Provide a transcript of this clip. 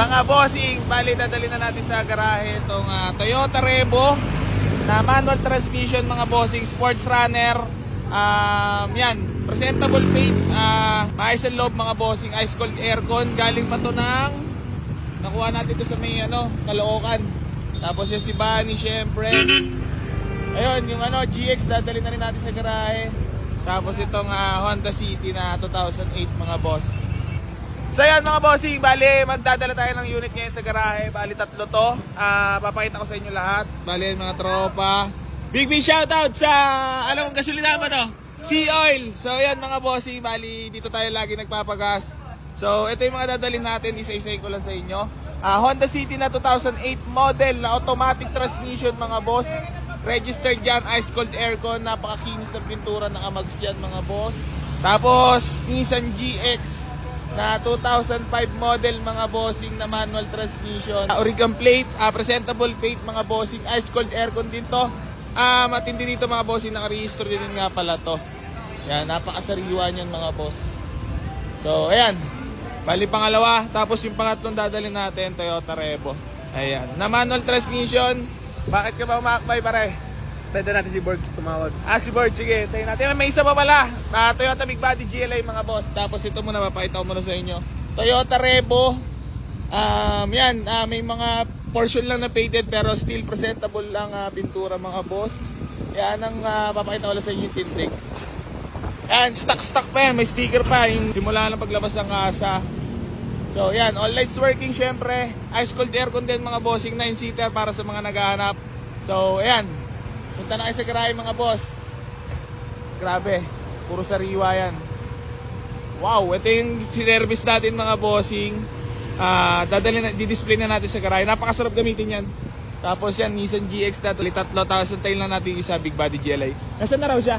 Mga bossing, bali dadali na natin sa garahe itong ah, Toyota Revo na manual transmission mga bossing, sports runner. Um, yan, presentable paint, ah maayos ang loob mga bossing, ice cold aircon. Galing pa to ng, nakuha natin to sa may ano, Caloocan. Tapos yung si Bunny, syempre. Ayun, yung ano, GX dadali na rin natin sa garahe. Tapos itong ah, Honda City na 2008 mga boss. So yan mga bossing, bali magdadala tayo ng unit ngayon sa garahe. Bali tatlo to. Ah, papakita ko sa inyo lahat. Bali mga tropa. Big big shoutout sa alam kong gasolina ba to? Sea Oil. So yan mga bossing, bali dito tayo lagi nagpapagas. So ito yung mga dadalhin natin, isa-isa ko lang sa inyo. Ah, Honda City na 2008 model na automatic transmission mga boss. Registered dyan, ice cold aircon, napakakinis ng pintura ng Amags yan mga boss. Tapos Nissan GX na 2005 model mga bossing na manual transmission. Uh, plate, ah, presentable plate mga bossing, ice cold aircon din to. Ah, matindi dito mga bossing, nakarehistro din nga pala to. Yan, napakasariwa niyan mga boss. So, ayan. Bali pangalawa, tapos yung pangatlong dadalhin natin, Toyota Revo. Ayan, na manual transmission. Bakit ka ba umakbay pare? Pwede natin si Borgs tumawag. Ah, si Bird, sige. Tayo natin. May isa pa pala. Ah, Toyota Big Body GLI mga boss. Tapos ito muna, papakita ko muna sa inyo. Toyota Revo. Um, yan, ah, may mga portion lang na painted pero still presentable lang ah, pintura mga boss. Yan ang ah, papakita ko sa inyo yung tintig. Yan, stock-stock pa yan. May sticker pa. Yung simula ng paglabas ng asa. So yan, all lights working syempre. Ice cold aircon din mga bossing 9-seater para sa mga naghahanap. So ayan, punta na kayo sa garahe mga boss. Grabe, puro sariwa yan. Wow, ito yung sinervice natin mga bossing. Ah, dadalhin na, di-display na natin sa garahe. Napakasarap gamitin yan. Tapos yan, Nissan GX na tatlo, tapos tayo lang natin isa, big body GLI. Nasaan na raw siya?